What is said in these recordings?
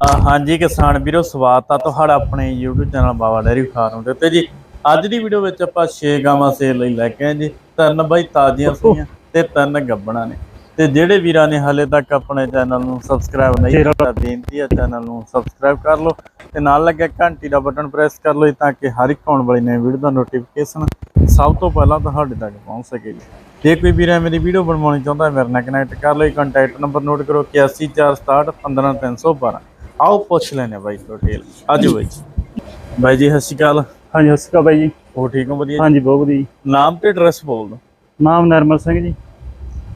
ਹਾਂਜੀ ਕਿਸਾਨ ਵੀਰੋ ਸਵਾਗਤ ਆ ਤੁਹਾਡਾ ਆਪਣੇ YouTube channel Baba dairy farm ਦੇ ਉੱਤੇ ਜੀ। ਅੱਜ ਦੀ ਵੀਡੀਓ ਵਿੱਚ ਆਪਾਂ 6 ਗਾਵਾਂ ਸੇਲ ਲਈ ਲੈ ਕੇ ਆਏ ਜੀ। ਤਿੰਨ ਬਾਈ ਤਾਜ਼ੀਆਂ ਸੂਈਆਂ ਤੇ ਤਿੰਨ ਗੱਬਣਾ ਨੇ। ਤੇ ਜਿਹੜੇ ਵੀਰਾਂ ਨੇ ਹਲੇ ਤੱਕ ਆਪਣੇ ਚੈਨਲ ਨੂੰ ਸਬਸਕ੍ਰਾਈਬ ਨਹੀਂ ਕੀਤਾ ਬੇਨਤੀ ਹੈ ਚੈਨਲ ਨੂੰ ਸਬਸਕ੍ਰਾਈਬ ਕਰ ਲਓ ਤੇ ਨਾਲ ਲੱਗਿਆ ਘੰਟੀ ਦਾ ਬਟਨ ਪ੍ਰੈਸ ਕਰ ਲਓ ਤਾਂ ਕਿ ਹਰ ਇੱਕ ਆਉਣ ਵਾਲੀ ਨਵੀਂ ਵੀਡੀਓ ਦਾ ਨੋਟੀਫਿਕੇਸ਼ਨ ਸਭ ਤੋਂ ਪਹਿਲਾਂ ਤੁਹਾਡੇ ਤੱਕ ਪਹੁੰਚ ਸਕੇ ਜੀ। ਜੇ ਕੋਈ ਵੀਰ ਮੇਰੀ ਵੀਡੀਓ ਬਣਵਾਉਣੀ ਚਾਹੁੰਦਾ ਹੈ ਮੇਰੇ ਨਾਲ ਕਨੈਕਟ ਕਰ ਲਓ। ਕੰਟੈਕਟ ਨੰਬਰ ਨੋਟ ਕਰੋ 814661 15312 ਆਓ ਪੁੱਛ ਲੈਣੇ ਬਾਈ ਡਿਟੇਲ ਆਜੋ ਬਾਈ ਜੀ। ਬਾਈ ਜੀ ਸਤਿ ਸ਼੍ਰੀ ਅਕਾਲ। ਹਾਂਜੀ ਸਤਿ ਸ਼੍ਰੀ ਅਕਾਲ ਬਾਈ ਜੀ। ਹੋ ਠੀਕ ਹੋ ਵਧੀਆ? ਹਾਂਜੀ ਬਹੁਤ ਵਧੀਆ ਜੀ। ਨਾਮ ਤੇ ਐਡਰੈਸ ਬੋਲ ਦੋ ਨਾਮ ਨਰਮਲ ਸਿੰਘ ਜੀ।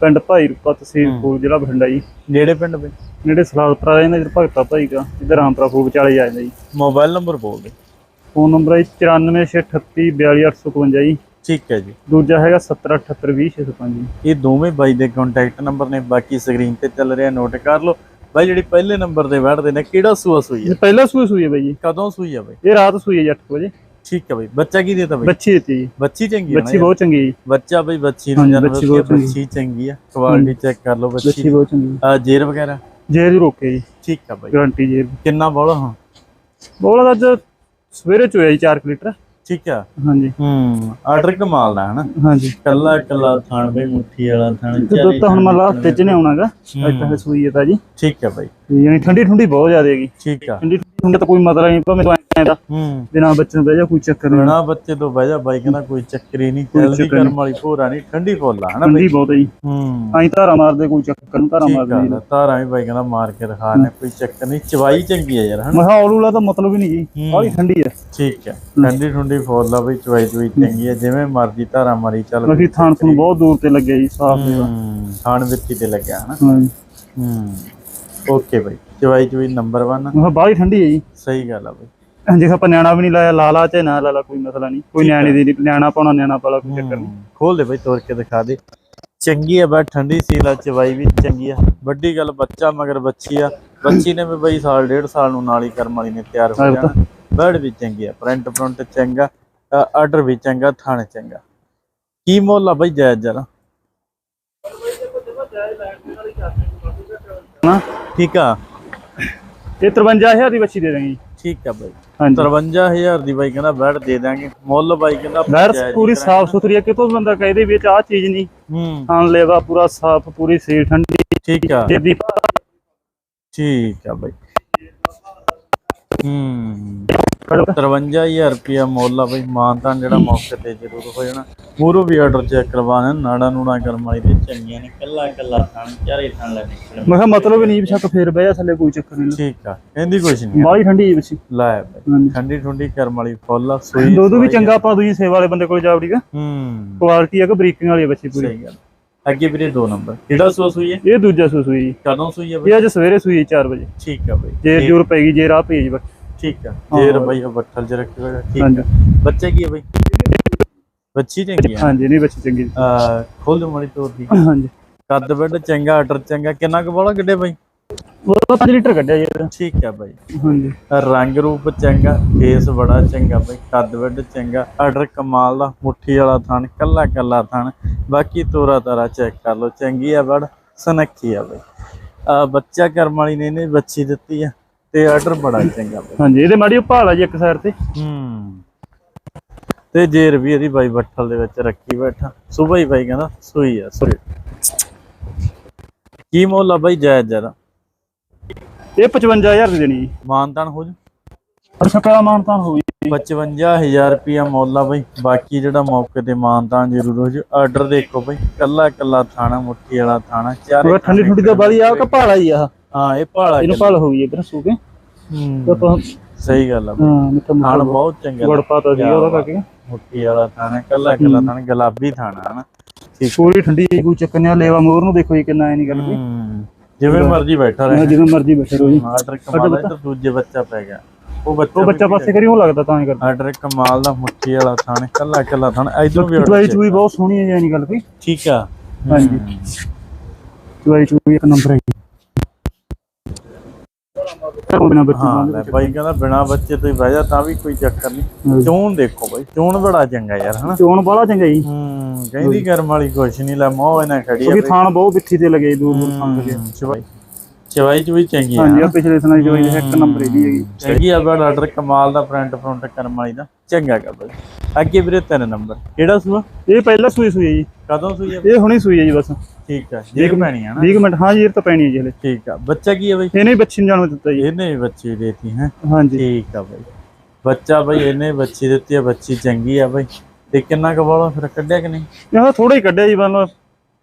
ਪਿੰਡ ਭਾਈ ਰੂਪਾ ਤਹਿਸੀਲ। ਫੂਲ ਜ਼ਿਲ੍ਹਾ ਬਠਿੰਡਾ ਜੀ। ਨੇੜੇ ਪਿੰਡ ਬਈ? ਨੇੜੇ ਸਲਾਦਪੁਰਾ ਰਹਿੰਦਾ ਜੀ ਭਗਤਾ ਭਾਈ ਦਾ ਇੱਧਰ ਰਾਮਪੁਰਾ ਫੂਲ ਵਿਚਾਲੇ ਜਾਂਦਾ ਜੀ। ਮੋਬਾਈਲ ਨੰਬਰ ਬੋਲ ਦੇ ਫੋਨ ਨੰਬਰ ਹੈ 9468342855 ਜੀ। ਠੀਕ ਹੈ ਜੀ। ਦੂਜਾ ਹੈਗਾ 7078200605 ਜੀ। ਇਹ ਦੋਵੇਂ ਬਾਈ ਦੇ ਕੰਟੈਕਟ ਨੰਬਰ ਨੇ ਬਾਕੀ ਸਕਰੀਨ ਤੇ ਚੱਲ ਰਿਹਾ ਨੋਟ ਕਰ ਲਓ। ਬਾਈ ਜਿਹੜੀ ਪਹਿਲੇ ਨੰਬਰ ਤੇ ਬੈਠਦੇ ਨੇ ਕਿਹੜਾ ਸੂਆ ਸੂਈ ਹੈ ਪਹਿਲਾ ਸੂਈ ਸੂਈ ਹੈ ਬਾਈ ਜੀ। ਕਦੋਂ ਸੂਈ ਹੈ ਬਾਈ? ਇਹ ਰਾਤ ਸੂਈ ਹੈ ਜੀ 8 ਵਜੇ। ਠੀਕ ਹੈ ਬਾਈ ਬੱਚਾ ਕੀ ਦੇਤਾ ਬਾਈ? ਬੱਚੀ ਦਿੱਤੀ ਜੀ। ਬੱਚੀ ਚੰਗੀ ਹੈ ਬੱਚੀ? ਬਹੁਤ ਚੰਗੀ ਹੈ ਬੱਚਾ ਬਈ ਬੱਚੀ ਨੂੰ ਜਾਨਵਰ ਬੱਚੀ। ਬੱਚੀ ਚੰਗੀ ਆ ਕੁਆਲਿਟੀ ਚੈੱਕ ਕਰ ਲਓ ਬੱਚੀ ਬੱਚੀ ਬਹੁਤ ਚੰਗੀ ਆ। ਜੇਰ ਵਗੈਰਾ? ਜੇਰ ਜੀ ਰੋਕੇ ਜੀ। ਠੀਕ ਆ ਬਾਈ। ਗਾਰੰਟੀ ਜੇਰ। ਕਿੰਨਾ ਬੋਲਾ ਹਾਂ? ਬੋਲਾ ਅੱਜ ਸਵੇਰੇ ਚ ਹੋਇਆ ਜੀ 4 ਲੀਟਰ। ਠੀਕ ਆ? ਹਾਂਜੀ। ਹੂੰ ਆਰਡਰ ਕਮਾਲ ਦਾ ਹਨਾ? ਹਾਂਜੀ। ਕੱਲਾ ਕੱਲਾ ਥਾਣ ਬਈ ਮੁੱਠੀ ਵਾਲਾ ਥਾਣ ਤੇ ਦੁੱਧ ਤਾਂ ਹੁਣ ਮੈਂ ਲਾਸਟ ਚ ਨਹੀਂ ਆਉਣਾਗਾ। ਅੱਜ ਸੂਈ ਹੈ ਤਾਂ ਜੀ ਠੀਕ ਆ ਬਾਈ। ਯਾਨੀ ਠੰਡੀ ਠੰਡੀ ਬਹੁਤ ਜ਼ਿਆਦਾ ਹੈਗੀ। ਠੀਕ ਆ। ਠੰਡੀ ਠੰਡੀ ਤਾਂ ਕੋਈ ਮਤਲਬ ਨਹੀਂ ਭਾਵੇਂ ਤੂੰ ਐਂ ਦਾ ਹੂੰ। ਬਿਨਾ ਬੱਚੇ ਨੂੰ ਬਹਿ ਜਾ ਕੋਈ ਚੱਕਰ ਨਹੀਂ। ਬਿਨਾ ਬੱਚੇ ਤੋਂ ਬਹਿ ਜਾ ਬਾਈ ਕਹਿੰਦਾ ਕੋਈ ਚੱਕਰ ਹੀ ਨਹੀਂ ਚੱਕਰ ਕਰਮ ਵਾਲੀ ਭੋਰਾ ਨਹੀਂ ਠੰਡੀ ਫੁੱਲ ਆ ਹਨਾ ਠੰਡੀ ਬਹੁਤ ਹੈ ਜੀ। ਹੂੰ। ਐਂ ਧਾਰਾ ਮਾਰਦੇ ਕੋਈ ਚੱਕਰ ਨਹੀਂ ਧਾਰਾ ਮਾਰਦੇ ਜੀ। ਤਾਰਾਂ ਵੀ ਬਾਈ ਕਹਿੰਦਾ ਮਾਰ ਕੇ ਦਿਖਾ ਨੇ ਕੋਈ ਚੱਕਰ ਨਹੀਂ ਚਵਾਈ ਚੰਗੀ ਆ ਯਾਰ ਹਨਾ? ਮੈਂ ਕਿਹਾ ਔਲੂਲਾ ਤਾਂ ਮਤਲਬ ਹੀ ਨਹੀਂ ਜੀ ਹੂੰ। ਬਾਹਲੀ ਠੰਡੀ ਹੈ ਠੀਕ ਹੈ ਠੰਡੀ ਠੰਡੀ ਫੁੱਲ ਆ ਬਈ ਚਵਾਈ ਚਵਾਈ ਚੰਗੀ ਆ ਜਿਵੇਂ ਮਰਜ਼ੀ ਧਾਰਾਂ ਮਾਰੀ ਚੱਲ ਬਾਕੀ ਥਾਣ ਤੋਂ ਬਹੁਤ ਦੂਰ ਤੇ ਲੱਗਿਆ ਜੀ ਸਾਫ਼ ਦੇ ਹੂੰ ਥਾਣ ਵਿੱਚ ਹੀ ਤੇ ਲੱਗਿਆ ਹਨਾ? ਹੂੰ। Okay bye. ਚਵਾਈ ਚਵਾਈ ਨੰਬਰ 1 ਮੈਂ ਕਿਹਾ ਬਾਹਲੀ ਠੰਡੀ ਹੈ ਜੀ। ਸਹੀ ਗੱਲ ਆ ਬਾਈ। ਜੇ ਆਪਾਂ ਨਿਆਣਾ ਵੀ ਨਹੀਂ ਲਾਇਆ ਲਾਲਾ ਚਾਹੇ ਨਾ ਲਾਲਾ ਕੋਈ ਮਸਲਾ ਨਹੀਂ। ਕੋਈ ਨਿਆਣੇ ਦੀ ਨਹੀਂ ਨਿਆਣਾ ਪਾਉਣਾ ਨਿਆਣਾ ਪਾਲਾ ਕੋਈ ਚੱਕਰ ਨਹੀਂ। ਖੋਲ ਦੇ ਬਾਈ ਤੋੜ ਕੇ ਦਿਖਾ ਦੇ। ਚੰਗੀ ਆ ਬਾ ਠੰਡੀ ਸੀਲਾ ਚਵਾਈ ਵੀ ਚੰਗੀ ਆ। ਵੱਡੀ ਗੱਲ ਬੱਚਾ ਮਗਰ ਬੱਚੀ ਆ। ਬੱਚੀ ਨੇ ਵੀ ਬਾਈ ਸਾਲ ਡੇਢ ਸਾਲ ਨੂੰ ਨਾਲ ਹੀ ਕਰਮ ਵਾਲੀ ਨੇ ਤਿਆਰ ਹੋ ਜਾਣਾ। ਬਰਡ ਵੀ ਚੰਗੀ ਆ ਪ੍ਰਿੰਟ ਪ੍ਰਿੰਟ ਚੰਗਾ ਆਰਡਰ ਵੀ ਚੰਗਾ ਥਾਣ ਚੰਗਾ। ਕੀ ਮੁੱਲ ਆ ਬਾਈ ਜਾਇਜ਼ ਜਰਾ ਠੀਕ ਆ। ਇਹ 53000 ਦੀ ਬੱਚੀ ਦੇ ਦਾਂਗੇ ਜੀ। ਠੀਕ ਆ ਬਾਈ। ਹਾਂਜੀ। 53000 ਦੀ ਬਾਈ ਕਹਿੰਦਾ ਬੈਡ ਦੇ ਦਾਂਗੇ ਮੁੱਲ ਬਾਈ ਕਹਿੰਦਾ ਹੀ ਪੂਰੀ। ਸਾਫ਼ ਸੁਥਰੀ ਹੈ ਕਿਤੋਂ ਬੰਦਾ ਕਹੇ ਦੇ ਵਿੱਚ ਆਹ ਚੀਜ਼ ਨਹੀਂ। ਹੂੰ। ਖਾਣ ਲੈਵਾ ਪੂਰਾ ਸਾਫ਼ ਪੂਰੀ ਸੀਲ ਠੰਡੀ। ਠੀਕ ਆ। ਤੇ ਠੀਕ ਆ ਬਾਈ। ਹੂੰ। 53000 ਰੁਪਿਆ ਮੁੱਲ ਆ ਬਈ ਮਾਨਤਾਨ ਜਿਹੜਾ ਮੌਕੇ ਤੇ ਜ਼ਰੂਰ ਹੋ ਜਾਣਾ। ਮੂਰੋ ਵੀ ਆਰਡਰ ਚੈੱਕ ਕਰਵਾਣਾ ਨਾੜਾ ਨੂੜਾ ਕਰਮ ਵਾਲੀ ਤੇ ਚੰਗੀਆਂ ਨੇ ਕੱਲਾ ਕੱਲਾ ਥਾਣ ਚਾਰੇ ਥਾਣ ਲੈ ਨਿਕਲ ਮੈਂ ਕਿਹਾ ਮਤਲਬ ਹੀ ਨਹੀਂ ਸ਼ੱਕ ਫੇਰ ਬਹਿ ਜਾ ਥੱਲੇ ਕੋਈ ਚੱਕਰ ਨਹੀਂ। ਠੀਕ ਆ ਕਹਿੰਦੀ ਕੁਛ ਨਹੀਂ। ਬਾਹਲੀ ਠੰਡੀ ਹੈ ਬੱਚੀ। ਬਈ ਹਾਂਜੀ। ਠੰਡੀ ਠੰਡੀ ਕਰਮ ਵਾਲੀ ਫੁੱਲ ਆ ਸੋਈ ਦੁੱਧ ਵੀ ਚੰਗਾ ਆਪਾਂ ਦੂਜੀ ਸੇਵਾ ਵਾਲੇ ਬੰਦੇ ਕੋਲ ਜਾਵੜੀਗਾ ਹੂੰ। ਕੁਆਲਿਟੀ ਹੈ ਕਿ ਬਰੀਕਿੰਗ ਵਾਲੀ ਬੱਚੀ ਪੂਰੀ? ਸਹੀ ਗੱਲ। ਅੱਗੇ ਵੀਰੇ ਦੋ ਨੰਬਰ। ਕਿਹੜਾ ਸੋ ਸੂਈ ਹੈ? ਇਹ ਦੂਜਾ ਸੂ ਸੂਈ। ਜੀ। ਕਦੋਂ ਸੂਈ ਹੈ ਬਈ? ਇਹ ਅੱਜ ਸਵੇਰੇ ਸੂਈ 4 ਵਜੇ। ਠੀਕ ਆ ਬਈ। ਜੇ ਜੂਰ ਪੈਗੀ ਜੇ ਰਾਹ ਭੇਜ ਬਸ। ਠੀਕ ਹਾਂਜੀ। ਹੈ ਬਈ? ਬੱਚੀ ਚੰਗੀ ਆ। ਹਾਂਜੀ ਨਹੀਂ ਬੱਚੀ ਚੰਗੀ। ਆ ਖੋਲ ਦੇ ਮਾੜੀ ਤੋਰ ਦੀ। ਹਾਂਜੀ। ਕੱਦ ਬੈਡ ਚੰਗਾ ਆਰਡਰ ਚੰਗਾ ਕਿੰਨਾ ਕੁ ਬੋਲਾ ਗੱਡੇ ਬਾਈ? ਉਹ 5 ਲੀਟਰ ਕੱਢਿਆ ਜੀ ਇਹਦਾ। ਠੀਕ ਹੈ ਬਾਈ। ਹਾਂਜੀ। ਰੰਗ ਰੂਪ ਚੰਗਾ ਬੜਾ ਚੰਗਾ ਬਾਈ ਕੱਦ ਬੈਡ ਚੰਗਾ ਆਰਡਰ ਕਮਾਲ ਦਾ ਮੁੱਠੀ ਵਾਲਾ ਥਣ ਕੱਲਾ ਕੱਲਾ ਥਣ। ਬਾਕੀ ਤੋਰਾ ਤਾਰਾ ਚੈੱਕ ਕਰ ਲਓ ਚੰਗੀ ਆ ਬੜ ਸਨੱਖੀ ਆ ਬਾਈ। ਆ ਬੱਚਾ ਕਰਮ ਵਾਲੀ ਨੇ ਇਹਨੇ ਬੱਚੀ ਦਿੱਤੀ ਆ। ਤੇ ਆਰਡਰ ਬੜਾ ਚੰਗਾ ਹਾਂਜੀ ਇਹਦੇ ਮਾੜੀ ਭਾਲ ਆ ਜੀ ਇੱਕ ਸਾਈਡ ਤੇ। ਹੂੰ। ਤੇ ਜੇਰ ਵੀ ਇਹਦੀ ਬਾਈ ਬੱਠਲ ਦੇ ਵਿੱਚ ਰੱਖੀ ਬੈਠਾ ਸੁਬਾ ਹੀ ਬਾਈ ਕਹਿੰਦਾ ਸੂਈ ਆ ਸੂਈ। ਕੀ ਮੁੱਲ ਆ ਬਾਈ ਜਾਇਜ਼ ਜਰਾ ਇਹ 55000 ਦੀ ਦੇਣੀ ਜੀ। ਮਾਨਤਾਨ ਹੋ ਜੂ। ਅੱਛਾ ਕਿਹੜਾ ਮਾਨਤਾਨ ਹੋਈ 55000 ਰੁਪਿਆ ਮੁੱਲ ਆ ਬਈ। ਬਾਕੀ ਜਿਹੜਾ ਮੌਕੇ ਤੇ ਮਾਨਤਾਨ ਜ਼ਰੂਰ ਹੋ ਜੂ ਆਰਡਰ ਦੇਖੋ ਬਈ। ਕੱਲਾ ਕੱਲਾ ਥਾਣਾ ਮੁੱਠੀ ਵਾਲਾ ਥਾਣਾ ਚਾਰੇ ਉਹ ਠੰਡੀ ਠੰਡੀ ਦਾ ਬਾਲੀ ਆ ਕਿ ਭਾਲਾ ਹੀ ਆ। ਹਾਂ ਇਹ ਭਾਲਾ ਇਹਨੂੰ ਭਾਲ ਹੋ ਗਈ ਇਧਰ ਸੂ ਕੇ। ਤੇ ਹੂੰ, ਆਪਾਂ ਸਹੀ ਗੱਲ ਆ। ਹਾਂ ਮਿੱਠਾ ਥਾਣ ਮੁੱਠਾ ਬਹੁਤ ਚੰਗਾ ਗੁੜ ਪਾਤਾ ਸੀ ਉਹਦਾ ਕਰਕੇ ਮੁੱਠੀ ਵਾਲਾ ਥਾਣਾ ਕੱਲਾ ਕੱਲਾ ਥਾਣਾ ਗੁਲਾਬੀ ਥਾਣਾ ਹਨਾ। ਠੀਕ। ਪੂਰੀ ਠੰਡੀ ਕੋਈ ਚੱਕਰ ਨਹੀਂ ਲੇਵਾ ਮੋਰ ਨੂੰ ਦੇਖੋ ਜੀ ਕਿੰਨਾ ਐ ਨਹੀਂ ਗੱਲ ਕੋਈ ਜਿਵੇਂ ਮਰਜ਼ੀ ਬੈਠਾ ਰਹੇ ਜਿਵੇਂ ਮਰਜ਼ੀ ਬੈਠੇ ਰਹੋ ਜੀ ਆਰਡਰ ਕਮਾਲ ਦਾ ਇੱਧਰ ਦੂਜੇ ਬੱਚਾ ਪੈ ਗਿਆ। ਉਹ ਬੱਚਾ ਉਹ ਬੱਚਾ ਪਾਸੇ ਕਰੀ ਉਹ ਲੱਗਦਾ ਤਾਂ ਹੀ ਕਰਦਾ। ਆਰਡਰ ਕਮਾਲ ਦਾ ਮੁੱਠੀ ਵਾਲਾ ਥਾਣੇ ਕੱਲਾ ਕੱਲਾ ਥਾਣਾ ਇਧਰੋਂ ਵੀ ਚੁਆਈ ਚੂਈ ਬਹੁਤ ਸੋਹਣੀ ਹੈ ਜੀ ਐ ਨਹੀਂ ਗੱਲ ਕੋਈ ਠੀਕ ਆ। ਹਾਂਜੀ। ਚੁਆਈ ਚੂਈ ਇੱਕ ਨੰਬਰ ਹੈ। ਉਹ ਬਿਨਾ ਬੱਚੇ ਹਾਂ ਲੈ ਬਾਈ ਕਹਿੰਦਾ ਬਿਨਾ ਬੱਚੇ ਤੋਂ ਹੀ ਬਹਿ ਜਾ ਤਾਂ ਵੀ ਕੋਈ ਚੱਕਰ ਨਹੀਂ। ਚੋਣ ਦੇਖੋ ਬਾਈ ਚੋਣ ਬੜਾ ਚੰਗਾ ਯਾਰ ਹਨਾ? ਚੋਣ ਬਾਲਾ ਚੰਗਾ ਜੀ। ਹੂੰ ਕਹਿੰਦੀ ਕਰਮ ਵਾਲੀ ਕੁਛ ਨਹੀਂ ਲੈ ਮੋਹ ਇਹਨਾਂ ਖੜੀ ਆ ਕਿਉਂਕਿ ਥਾਣ ਬਹੁਤ ਬਿੱਠੀ ਤੇ ਲੱਗੇ ਦੂਰ ਦੂਰ ਥਾਣ ਲੱਗੇ। ਚਵਾਈ ਚਵਾਈ ਚ ਵੀ ਚੰਗੀ ਆ। ਹਾਂਜੀ ਪਿਛਲੇ ਸਨਾਂ ਦੀ ਦਵਾਈ ਇੱਕ ਨੰਬਰ ਇਹਦੀ ਹੈਗੀ। ਚੰਗੀ ਆ ਬੜਾ ਆਰਡਰ ਕਮਾਲ ਦਾ ਫਰੰਟ ਫਰੰਟ ਕਰਮ ਵਾਲੀ ਦਾ ਚੰਗਾ ਬਈ। ਅੱਗੇ ਵੀਰੇ ਤਿੰਨ ਨੰਬਰ। ਕਿਹੜਾ ਸੂਆ? ਇਹ ਪਹਿਲਾਂ ਸੂਈ ਸੂਈ ਜੀ। ਕਦੋਂ ਸੂਈ ਇਹ ਹੁਣੀ ਸੂਈ ਹੈ ਜੀ ਬਸ। ਠੀਕ ਆ ਜੇਕ ਪੈਣੀ ਆ ਨਾ? 20 ਮਿੰਟ ਹਾਂ ਜੀ ਇਹ ਤਾਂ ਪੈਣੀ ਹੈ ਜੀ ਹਲੇ। ਠੀਕ ਆ ਬੱਚਾ ਕੀ ਆ ਬਈ? ਇਹਨੇ ਹੀ ਬੱਚੀ ਨੂੰ ਜਨਮ ਦਿੱਤਾ ਜੀ। ਇਹਨੇ ਵੀ ਬੱਚੀ ਦੇਤੀ ਹੈ? ਹਾਂਜੀ। ਠੀਕ ਆ ਬਈ। ਬੱਚਾ ਬਈ ਇਹਨੇ ਬੱਚੀ ਦਿੱਤੀ ਆ ਬੱਚੀ ਚੰਗੀ ਆ ਬਈ। ਤੇ ਕਿੰਨਾ ਕੁ ਬੋਲੋ ਫਿਰ ਕੱਢਿਆ ਕਿ ਨਹੀਂ? ਇਹ ਥੋੜਾ ਹੀ ਕੱਢਿਆ ਜੀ ਮਤਲਬ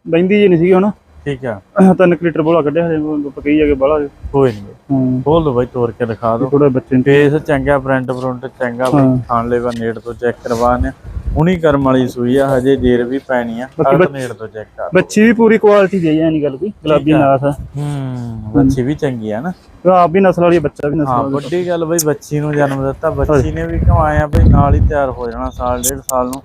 ਬੈਂਦੀ ਜੀ ਨਹੀਂ ਸੀਗੀ ਹੁਣ। ਠੀਕ ਆ। ਤਿੰਨ ਕੁ ਲੀਟਰ ਬੋਲਾ ਕੱਢਿਆ ਹਜੇ ਪਕਈ ਜਾ ਕੇ ਬਾਲਾ ਕੋਈ ਨਹੀਂ ਹਾਂ। ਬੋਲ ਦੋ ਬਈ ਤੋੜ ਕੇ ਦਿਖਾ ਦੋ ਥੋੜਾ ਬੱਚੇ ਨੂੰ। ਫੇਸ ਚੰਗਾ ਫਰੰਟ ਫਰੰਟ ਚੰਗਾ ਬਈ। ਹਾਂ। ਖਾਣ ਲੈਵਾ ਨੇੜ ਤੋਂ ਚੈੱਕ ਕਰਵਾਣੇ ਉਨੀ ਕਰਮ ਵਾਲੀ ਸੂਈ ਆ ਹਜੇ ਦੇਰ ਵੀ ਪੈਣੀ ਆ ਨੇੜ ਤੋਂ ਚੈੱਕ ਕਰ ਬੱਚੀ ਵੀ ਪੂਰੀ ਕੁਆਲਿਟੀ ਦੀ ਹੈ ਨਹੀਂ ਗੱਲ ਕੋਈ ਗੁਲਾਬੀ ਨਾਸ ਹੂੰ ਬੱਚੀ ਵੀ ਚੰਗੀ ਆ ਨਾ। ਆਪ ਵੀ ਨਸਲ ਵਾਲੀ ਬੱਚਾ ਵੀ ਨਸਲ ਹਾਂ ਵਾਲਾ ਵੱਡੀ ਗੱਲ ਬਈ ਬੱਚੀ ਨੂੰ ਜਨਮ ਦਿੱਤਾ ਬੱਚੀ ਨੇ ਵੀ ਕਮਾਇਆ ਬਈ ਨਾਲ ਹੀ ਤਿਆਰ ਹੋ ਜਾਣਾ ਸਾਲ ਡੇਢ ਸਾਲ ਨੂੰ।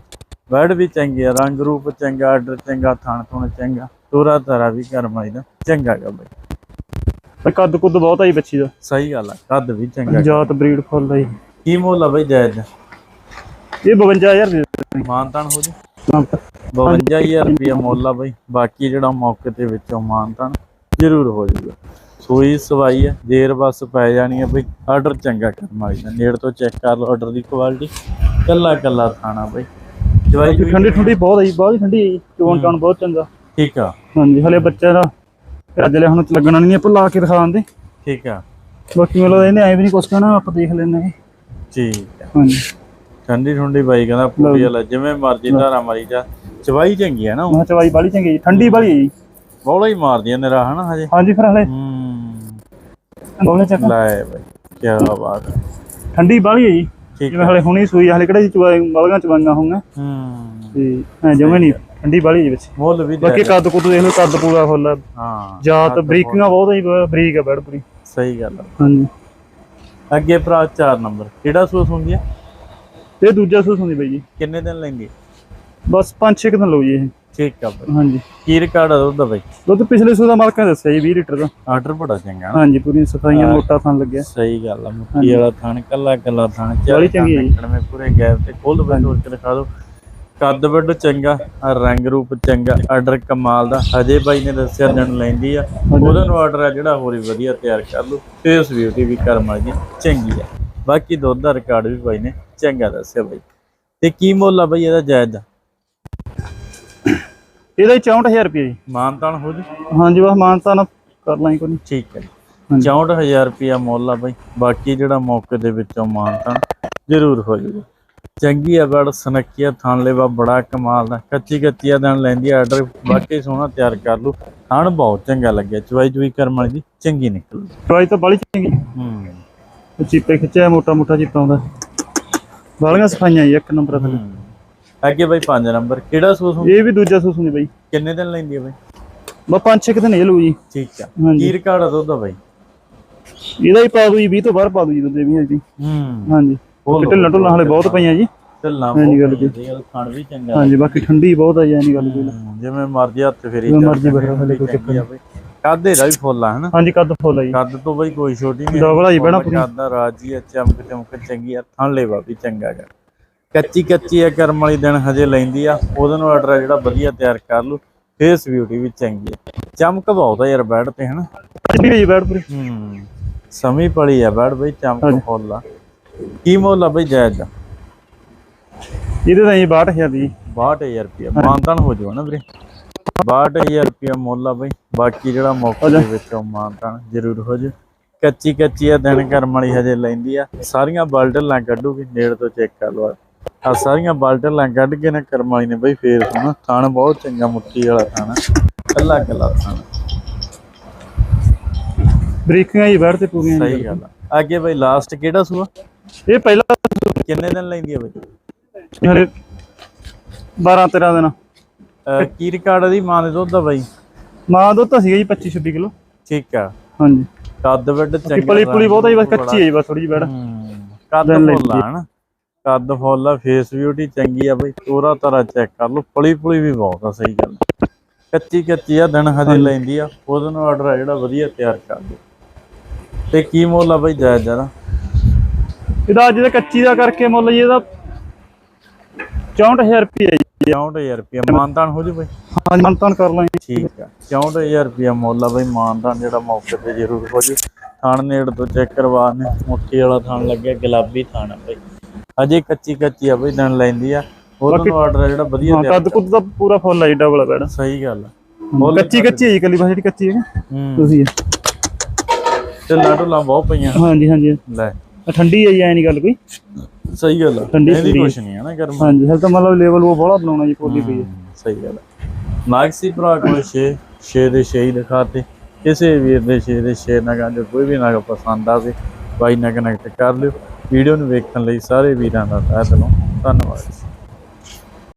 ਬੈਡ ਵੀ ਚੰਗੀ ਆ ਰੰਗ ਰੂਪ ਚੰਗਾ ਆਰਡਰ ਚੰਗਾ ਥਣ ਥੁਣ ਚੰਗਾ ਤੋਰਾ ਤਾਰਾ ਵੀ ਕਰਮਾਈ ਦਾ ਚੰਗਾ ਗਾ ਬਈ। ਤੇ ਕੱਦ ਕੁੱਦ ਬਹੁਤ ਆਈ ਬੱਚੀ ਦਾ। ਸਹੀ ਗੱਲ ਆ ਕੱਦ ਵੀ ਚੰਗਾ ਜਾਤ ਬਰੀਡ ਫੁੱਲ ਆਈ ਕੀ ਮੁੱਲ ਆ ਬਈ ਜਾਇਜ਼ ਇਹ 52000 ਦੇ। ਮਾਨਤਾਨ ਹੋ ਜੀ? ਹਾਂ। 52000 ਰੁਪਇਆ ਮੁੱਲ ਆ ਬਈ। ਬਾਕੀ ਜਿਹੜਾ ਮੌਕੇ ਤੇ ਵਿੱਚੋਂ ਮਾਨਤਾਨ ਜ਼ਰੂਰ ਹੋ ਜਾਊਗਾ। ਸੂਈ ਸਵਾਈ ਆ ਦੇਰ ਬਸ ਪੈ ਜਾਣੀ ਆ ਬਈ। ਆਰਡਰ ਚੰਗਾ ਕਰਨ ਵਾਲੀ ਦਾ ਨੇੜ ਤੋਂ ਚੈੱਕ ਕਰ ਲਓ ਆਰਡਰ ਦੀ ਕੁਆਲਿਟੀ। ਕੱਲਾ ਕੱਲਾ ਖਾਣਾ ਬਈ। ਬਾਕੀ ਠੰਡੀ ਠੰਡੀ ਬਹੁਤ ਆਈ ਬਹੁਤ ਹੀ ਠੰਡੀ ਆਈ ਚੋਣ ਚਾਣ ਬਹੁਤ ਚੰਗਾ। ਠੀਕ ਆ। ਹਾਂਜੀ ਹਲੇ ਬੱਚਾ ਦਾ ਅੱਜ ਲੈ ਹੁਣ ਲੱਗਣਾ ਨਹੀਂ ਆਪਾਂ ਲਾ ਕੇ ਦਿਖਾ ਦਿੰਦੇ ਠੀਕ ਆ। ਬਾਕੀ ਮੈਨੂੰ ਇਹਨੇ ਐ ਵੀ ਨਹੀਂ ਕੁਛ ਕਹਿਣਾ ਆਪਾਂ ਦੇਖ ਲੈਣੇ ਹਾਂ ਠੀਕ ਆ। ਹਾਂਜੀ। ਠੰਡੀ ਠੰਡੀ ਬਾਈ ਕਹਿੰਦਾ ਪੂਰੀ ਵਾਲਾ ਜਿਵੇਂ ਮਰਜ਼ੀ ਧਾਰਾ ਮਾਰੀ ਜਾ। ਚਵਾਈ ਚੰਗੀ ਆ ਨਾ ਮੈਂ ਚਵਾਈ ਬਾਲੀ ਚੰਗੀ ਜੀ। ਠੰਡੀ ਬਾਲੀ ਹੈ ਜੀ। ਬੋਲਾ ਹੀ ਮਾਰਦੀ ਆ ਨੇਰਾ ਹਨਾ ਹਜੇ? ਹਾਂਜੀ ਫਿਰ ਹਲੇ। ਹੂੰ। ਬੋਲੇ ਚੱਕ। ਲੈ ਬਈ ਕੀ ਬਾਤ ਹੈ ਠੰਡੀ ਬਾਲੀ ਹੈ ਜੀ। ਜਿਵੇਂ ਹਲੇ ਹੁਣੀ ਸੂਈ ਹਲੇ ਕਿਹੜਾ ਜੀ ਚਵਾਈ ਬਾਲੀਆਂ ਚਵਾਈਆਂ ਹੋਊਗਾ ਹੂੰ। ਤੇ ਐ ਜਮੇ ਨਹੀਂ ਠੰਡੀ ਬਾਲੀ ਜੀ ਵਿੱਚ। ਮੁੱਲ ਵੀ ਬਾਕੀ। ਕੱਦ ਕੁੱਦ ਦੇਖ ਲਓ ਕੱਦ ਪੂਰਾ ਫੁੱਲ ਹਾਂ ਜਾਤ ਬਰੀਕਿੰਗਾਂ ਬਹੁਤ ਹੈ ਬਰੀਕ ਹੈ ਬੈਡ ਪੂਰੀ। ਸਹੀ ਗੱਲ ਆ। ਹਾਂਜੀ। ਅੱਗੇ ਭਰਾ 4 ਨੰਬਰ ਕਿਹੜਾ ਸੂਸ ਹੁੰਦੀ ਆ? ਇਹ ਦੂਜਾ ਸੂਸ ਹੁੰਦੀ ਬਾਈ ਜੀ। ਕਿੰਨੇ ਦਿਨ ਲੈਂਦੀ ਬਸ 5-6 ਦਿਨ ਲਓ ਜੀ ਇਹ। ਠੀਕ ਆ ਬਈ। ਹਾਂਜੀ। ਕੀ ਰਿਕਾਰਡ ਆ ਉਹਦਾ ਬਈ? ਦੁੱਧ ਪਿਛਲੇ ਸੂ ਦਾ ਮਾਲਕਾਂ ਨੇ ਦੱਸਿਆ ਜੀ 20 ਲੀਟਰ ਦਾ। ਆਰਡਰ ਬੜਾ ਚੰਗਾ ਨਾ। ਹਾਂਜੀ ਪੂਰੀ ਸਫਾਈਆਂ ਮੋਟਾ ਥਣ ਲੱਗਿਆ। ਸਹੀ ਗੱਲ ਆ ਮੁੱਠੀ ਵਾਲਾ ਥਣ ਕੱਲਾ ਕੱਲਾ ਥਣ ਬੜੀ ਚੰਗੀ ਹੈ ਜੀ। ਪੂਰੇ ਗੈਪ ਤੇ ਖੋਲ ਦੋ ਤੋੜ ਕੇ ਦਿਖਾ ਦਿਓ ਕੱਦ ਵੱਡ ਚੰਗਾ ਰੰਗ ਰੂਪ ਚੰਗਾ ਆਰਡਰ ਕਮਾਲ ਦਾ। ਹਜੇ ਬਾਈ ਨੇ ਦੱਸਿਆ ਦਿਨ ਲੈਂਦੀ ਆ। ਉਹਦਾ ਨੂੰ ਆਰਡਰ ਆ ਜਿਹੜਾ ਹੋਰ ਹੀ ਵਧੀਆ ਤਿਆਰ ਕਰ ਲਓ। ਫੇਸ ਬਿਊਟੀ ਵੀ ਕਰਮ ਵਾਲੀ ਚੰਗੀ ਆ। ਬਾਕੀ ਦੁੱਧ ਦਾ ਰਿਕਾਰਡ ਵੀ ਬਾਈ ਨੇ ਚੰਗਾ ਦੱਸਿਆ ਬਾਈ। ਤੇ ਕੀ ਮੁੱਲ ਆ ਬਾਈ ਇਹਦਾ ਜਾਇਜ਼ ਦਾ? ਇਹਦਾ ਹੀ 64000 ਰੁਪਏ ਜੀ। ਮਾਨਤਾਨ ਹੋ ਜੀ? ਹਾਂਜੀ ਬਸ ਮਾਨਤਾ ਨਾ ਕਰ ਲਾਂਗੇ ਕੋਈ। ਠੀਕ ਹੈ ਹਾਂਜੀ। 64000 ਰੁਪਿਆ ਮੁੱਲ ਆ ਬਾਈ। ਬਾਕੀ ਜਿਹੜਾ ਮੌਕੇ ਦੇ ਵਿੱਚੋਂ ਮਾਨਤਾਨ ਜ਼ਰੂਰ ਹੋ ਜਾਊਗਾ ਚੰਗੀ ਆ ਬੜ ਸਨੱਕੀਆ ਥਾਣ ਲੈਵਾ ਬੜਾ ਕਮਾਲ ਦਾ। ਕੱਚੀ ਕੱਚੀਆ ਦਿਨ ਲੈਂਦੀ ਆਰਡਰ ਬਾਕੀ ਸੋਹਣਾ ਤਿਆਰ ਕਰ ਲੂ। ਥਾਣ ਬਹੁਤ ਚੰਗਾ ਲੱਗਿਆ ਚਵਾਈ ਚੁਈ ਕਰਮ ਵਾਲੀ ਦੀ ਚੰਗੀ ਨਿਕਲ। ਦਵਾਈ ਤਾਂ ਬਾਲੀ ਚੰਗੀ। ਹੂੰ। ਚੀਪੇ ਖਿੱਚਿਆ ਮੋਟਾ ਮੋਟਾ ਚੀਪਾ ਆਉਂਦਾ। ਬਾਲੀਆਂ ਸਫਾਈਆਂ ਜੀ ਇੱਕ ਨੰਬਰ ਤੇ ਹੂੰ। ਅੱਗੇ ਬਾਈ 5 ਨੰਬਰ। ਕਿਹੜਾ ਸੂਸ ਹੁੰਦਾ? ਇਹ ਵੀ ਦੂਜਾ ਸੂਸ ਹੁੰਦੀ ਬਾਈ। ਕਿੰਨੇ ਦਿਨ ਲੈਂਦੀ ਆ ਬਾਈ? ਛੇ ਕੁ ਦਿਨ ਇਹ ਲਊ ਜੀ। ਠੀਕ ਆ। ਕੀ ਰਿਕਾਰਡ ਆ ਦੁੱਧ ਦਾ ਬਾਈ? ਇਹਦਾ ਹੀ ਪਾ ਦੂ ਜੀ 20 ਤੋਂ ਬਾਹਰ ਪਾ ਦੂ ਜੀ ਦੁੱਧ ਵੀ ਜੀ। ਹੂੰ। ਹਾਂਜੀ। ਢਿੱਲਾਂ ਢੁੱਲਾਂ ਹਲੇ ਬਹੁਤ ਪਈਆਂ ਜੀ। ਢਿੱਲਾਂ ਨਹੀਂ ਗੱਲ ਬਹੁਤ ਵਧੀਆ, ਖਾਣ ਵੀ ਚੰਗਾ। ਹਾਂਜੀ ਬਾਕੀ ਠੰਡੀ ਬਹੁਤ ਆ ਜੀ ਐਨੀ ਗੱਲ ਕੋਈ ਹੂੰ, ਜਿਵੇਂ ਮਰਜ਼ੀ ਹੱਥ ਫੇਰੀ ਜਿਵੇਂ ਮਰਜ਼ੀ ਬੈਠੋ, ਹਲੇ ਕੋਈ ਚੱਕਰ ਨਹੀਂ। ਕਾਦੇ ਦਾ ਵੀ ਫੁੱਲ ਆ ਹਨਾ? ਹਾਂਜੀ ਕੱਦ ਫੁੱਲ ਆ ਜੀ। ਕੱਦ ਤੋਂ ਬਈ ਕੋਈ ਛੋਟੀ ਨਹੀਂ ਡਬਲ ਆ ਜੀ ਬਹਿਣਾ ਪੂਰੀ। ਕੱਦ ਦਾ ਰਾਜੀ ਆ ਚਮਕ ਚਮਕ ਚੰਗੀ ਆ ਥਣ ਲੈਵਾ ਵੀ ਚੰਗਾ ਗਾ। ਕੱਚੀ ਕੱਚੀ ਆ ਕਰਮ ਵਾਲੀ ਦਿਨ ਹਜੇ ਲੈਂਦੀ ਆ ਉਹਦੇ ਨੂੰ ਆਰਡਰ ਜਿਹੜਾ ਵਧੀਆ ਤਿਆਰ ਕਰ ਲੂ ਫੇਸ ਬਿਊਟੀ ਵੀ ਚੰਗੀ ਆ। ਚਮਕ ਬਹੁਤ ਆ ਯਾਰ ਬੈਡ ਤੇ ਹਨਾ? ਜੀ ਬੈਡ ਪੂਰੀ। ਹੂੰ ਸਮੀ ਪੜੀ ਆ ਬੈਡ ਬਈ ਚਮਕ। ਫੁੱਲ ਆ। ਕੀ ਮੁੱਲ ਆ ਬਈ ਜਾਇਜ਼ ਦਾ? ਇਹਦੇ ਤਾਂ ਜੀ 62000 ਦੀ। 62000 ਰੁਪਇਆ ਮਾਨਤਾਨ ਹੋ ਜਾਊਗਾ ਨਾ ਵੀਰੇ। 62000 ਰੁਪਇਆ ਮੁੱਲ ਆ ਬਈ। ਬਾਕੀ ਜਿਹੜਾ ਮੌਕੇ ਦੇ ਵਿੱਚੋਂ ਮਾਨਤਾਨ ਜ਼ਰੂਰ ਹੋ ਜਾ। ਕੱਚੀ ਕੱਚੀ ਆ ਦਿਨ ਕਰਮ ਵਾਲੀ ਹਜੇ ਲੈਂਦੀ ਆ। ਸਾਰੀਆਂ ਬਾਲਟਲਾਂ ਕੱਢੂਗੀ ਨੇੜ ਤੋਂ ਚੈੱਕ ਕਰ ਲਓ ਆ ਸਾਰੀਆਂ ਬਾਲਟਲਾਂ ਕੱਢ ਕੇ ਨਾ ਕਰਮ ਵਾਲੀ ਨੇ ਬਈ ਫੇਰ ਸੁਣਾ। ਥਾਣ ਬਹੁਤ ਚੰਗਾ ਮੁੱਠੀ ਵਾਲਾ ਥਾਣ ਕੱਲਾ ਕੱਲਾ ਥਾਣ ਬ੍ਰੇਕਿੰਗਾਂ ਬੈਡ ਤੇ ਪੂਰੀਆਂ ਸਹੀ ਗੱਲ ਆ। ਅੱਗੇ ਬਈ ਲਾਸਟ ਕਿਹੜਾ ਸੂਆ? ਇਹ ਪਹਿਲਾ ਕਿੰਨੇ ਦਿਨ ਲੈਂਦੀ ਆ ਬਈ? ਹਲੇ 12 13 ਦਿਨ। ਕੀ ਰਿਕਾਰਡ ਦੀ ਮਾਂ ਦੇ ਦੁੱਧ ਦਾ ਬਈ? ਮਾਂ ਦੁੱਧ ਤਾਂ ਸੀਗਾ ਜੀ 25 26 ਕਿਲੋ। ਠੀਕ ਆ। ਹਾਂਜੀ। ਕੱਦ ਵੱਡ ਚੰਗਾ ਪਲੀ ਪੁਲੀ ਬਹੁਤ ਆ ਜੀ ਬਸ ਬੜਾ- ਕੱਚੀ ਹੈ ਜੀ ਬਸ ਥੋੜੀ ਜਿਹੀ ਬੈਡ ਹਮ, ਕੱਦ ਫੁੱਲ ਹਨਾ? ਕੱਦ ਫੁੱਲ ਆ ਫੇਸ ਬਿਊਟੀ ਚੰਗੀ ਆ ਬਈ ਤੋਰਾ ਤਾਰਾ ਚੈੱਕ ਕਰ ਲਓ। ਪਲੀ ਪੁਲੀ ਵੀ ਬਹੁਤ ਆ ਸਹੀ ਗੱਲ ਕੱਚੀ ਕੱਚੀ ਆ ਦਿਨ ਹਜੇ ਲੈਂਦੀ ਆ। ਉਹਦੇ ਨੂੰ ਆਰਡਰ ਆ ਜਿਹੜਾ ਵਧੀਆ ਤਿਆਰ ਕਰ ਦਿਓ ਤੇ ਕੀ ਮੁੱਲ ਆ ਬਈ ਜਾਇਜ਼ ਜਰਾ ਇਹਦਾ ਅੱਜ ਦਾ ਕੱਚੀ ਦਾ ਕਰਕੇ ਮੁੱਲ ਜੀ ਇਹਦਾ 64000 ਰੁਪਏ ਜੀ। 64000 ਰੁਪਏ ਮਾਨਤਾਨ ਹੋ ਜੂ ਬਈ। ਹਾਂਜੀ ਮੰਤਨ ਕਰ ਲਾਂਗੇ। ਠੀਕ ਆ। 64000 ਰੁਪਏ ਮੁੱਲ ਆ ਬਈ ਮਾਨਤਾਨ ਜਿਹੜਾ ਮੌਕੇ ਤੇ ਜ਼ਰੂਰ ਹੋ ਜੂ। ਥਾਣ ਨੇੜ ਤੋਂ ਚੈੱਕ ਕਰਵਾ ਨੇ ਮੁੱਠੀ ਵਾਲਾ ਥਾਣ ਲੱਗਿਆ ਗੁਲਾਬੀ ਥਾਣ ਆ ਬਈ। ਅਜੇ ਕੱਚੀ ਕੱਚੀ ਆ ਬਈ ਦਿਨ ਲੈਂਦੀ ਆ। ਉਹਨਾਂ ਨੂੰ ਆਰਡਰ ਜਿਹੜਾ ਵਧੀਆ ਹਾਂ ਤਿਆਰ ਕੱਦ ਕੁੱਦ ਦਾ ਪੂਰਾ ਫੁੱਲ ਆ ਜੀ ਡਬਲ ਬੈਡ। ਸਹੀ ਗੱਲ ਆ। ਕੱਚੀ ਕੱਚੀ ਹੈ ਕੱਲੀ ਬਸ ਜਿਹੜੀ ਕੱਚੀ ਹੈ। ਤੁਸੀਂ ਤੇ ਲਾਡੂਲਾਂ ਬਹੁਤ ਪਈਆਂ। ਹਾਂਜੀ ਹਾਂਜੀ। ਲੈ। ਠੰਡੀ ਹੈ ਜੀ ਐ ਨਹੀਂ ਗੱਲ ਕੋਈ? ਸਹੀ ਗੱਲ ਆ। ਠੰਡੀ ਇਹਦੀ। ਕੁਛ ਨਹੀਂ ਆ ਨਾ ਗਰਮ। ਹਾਂਜੀ ਹਲ ਤਾਂ ਮਤਲਬ ਲੈਵਲ ਉਹ ਬੜਾ ਬਣਾਉਣਾ ਜੀ ਪੋਲੀ ਪਈ ਹੈ। ਸਹੀ ਗੱਲ ਹੈ ਨਾਗਸੀ ਭਰਾ ਕੋਲ 6 6 ਦੇ 6 ਹੀ ਦਿਖਾਤੇ ਕਿਸੇ ਵੀਰ ਦੇ 6 ਦੇ 6 ਨਗਾਂ ਜੋ ਕੋਈ ਵੀ ਨਗ ਪਸੰਦ ਆਵੇ ਬਾਈ ਨਾਲ ਕਨੈਕਟ ਕਰ ਲਿਓ। ਵੀਡੀਓ ਨੂੰ ਵੇਖਣ ਲਈ ਸਾਰੇ ਵੀਰਾਂ ਦਾ ਤਹਿ ਦਿਲੋਂ ਧੰਨਵਾਦ।